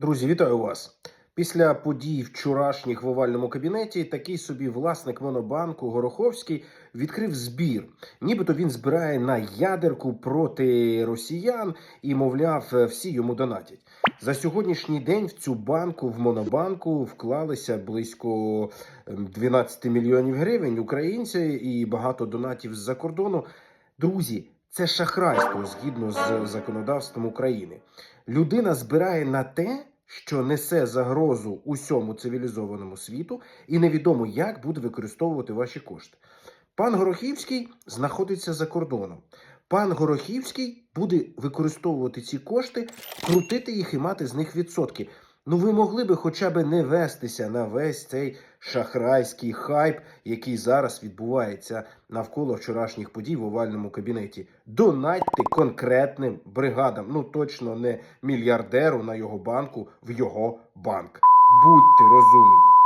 Друзі, вітаю вас. Після подій вчорашніх в овальному кабінеті такий собі власник монобанку Гороховський відкрив збір. Нібито він збирає на ядерку проти росіян і, мовляв, всі йому донатять. За сьогоднішній день в цю банку в монобанку вклалися близько ем, 12 мільйонів гривень українці і багато донатів з-за кордону. Друзі, це шахрайство згідно з законодавством України. Людина збирає на те, що несе загрозу усьому цивілізованому світу, і невідомо, як буде використовувати ваші кошти. Пан Горохівський знаходиться за кордоном. Пан Горохівський буде використовувати ці кошти, крутити їх і мати з них відсотки. Ну, ви могли би хоча б не вестися на весь цей шахрайський хайп, який зараз відбувається навколо вчорашніх подій в овальному кабінеті. Донатьте конкретним бригадам. Ну точно не мільярдеру на його банку в його банк. Будьте розумні.